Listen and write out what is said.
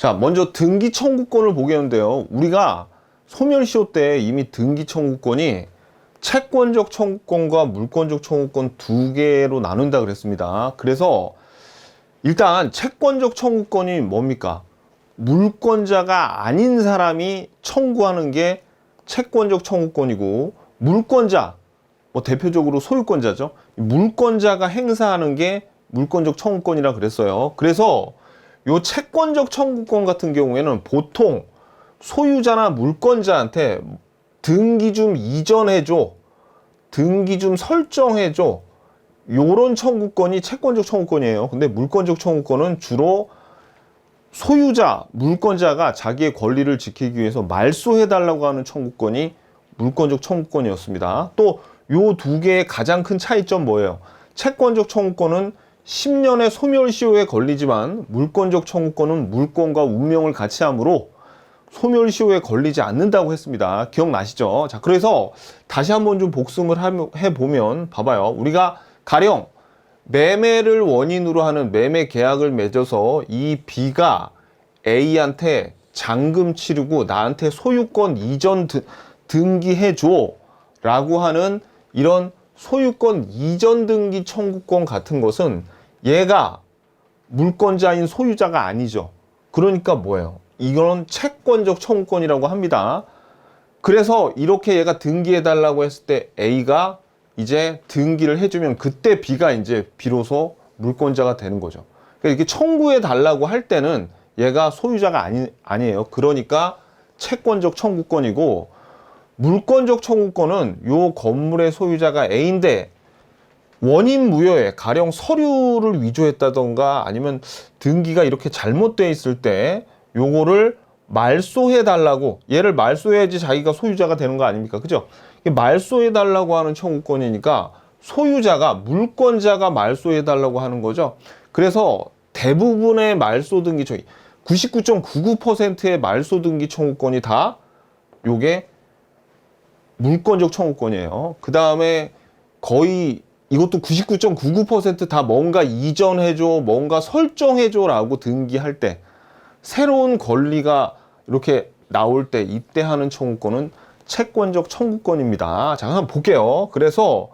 자, 먼저 등기 청구권을 보겠는데요. 우리가 소멸시효 때 이미 등기 청구권이 채권적 청구권과 물권적 청구권 두 개로 나눈다 그랬습니다. 그래서 일단 채권적 청구권이 뭡니까? 물권자가 아닌 사람이 청구하는 게 채권적 청구권이고 물권자 뭐 대표적으로 소유권자죠. 이 물권자가 행사하는 게 물권적 청구권이라 그랬어요. 그래서 요 채권적 청구권 같은 경우에는 보통 소유자나 물권자한테 등기 좀 이전해줘, 등기 좀 설정해줘, 요런 청구권이 채권적 청구권이에요. 근데 물권적 청구권은 주로 소유자, 물권자가 자기의 권리를 지키기 위해서 말소해 달라고 하는 청구권이 물권적 청구권이었습니다. 또 요 두 개의 가장 큰 차이점 뭐예요? 채권적 청구권은 10년의 소멸시효에 걸리지만 물권적 청구권은 물권과 운명을 같이 하므로 소멸시효에 걸리지 않는다고 했습니다. 기억나시죠? 자, 그래서 다시 한번 좀 복습을 해보면 봐봐요. 우리가 가령 매매를 원인으로 하는 매매 계약을 맺어서 이 B가 A한테 잔금 치르고 나한테 소유권 이전 드- 등기해줘 라고 하는 이런 소유권 이전 등기 청구권 같은 것은 얘가 물권자인 소유자가 아니죠. 그러니까 뭐예요? 이거는 채권적 청구권이라고 합니다. 그래서 이렇게 얘가 등기해 달라고 했을 때 A가 이제 등기를 해주면 그때 B가 이제 비로소 물권자가 되는 거죠. 그러니까 이렇게 청구해 달라고 할 때는 얘가 소유자가 아니, 아니에요. 그러니까 채권적 청구권이고 물권적 청구권은 요 건물의 소유자가 A인데 원인 무효에 가령 서류를 위조했다던가 아니면 등기가 이렇게 잘못돼 있을 때 요거를 말소해 달라고 얘를 말소해야지 자기가 소유자가 되는 거 아닙니까? 그죠? 말소해 달라고 하는 청구권이니까 소유자가 물권자가 말소해 달라고 하는 거죠. 그래서 대부분의 말소 등기 청구 99.99%의 말소 등기 청구권이 다 요게 물권적 청구권이에요. 그 다음에 거의 이것도 99.99%다 뭔가 이전해줘, 뭔가 설정해줘라고 등기할 때 새로운 권리가 이렇게 나올 때 이때 하는 청구권은 채권적 청구권입니다. 자, 한번 볼게요. 그래서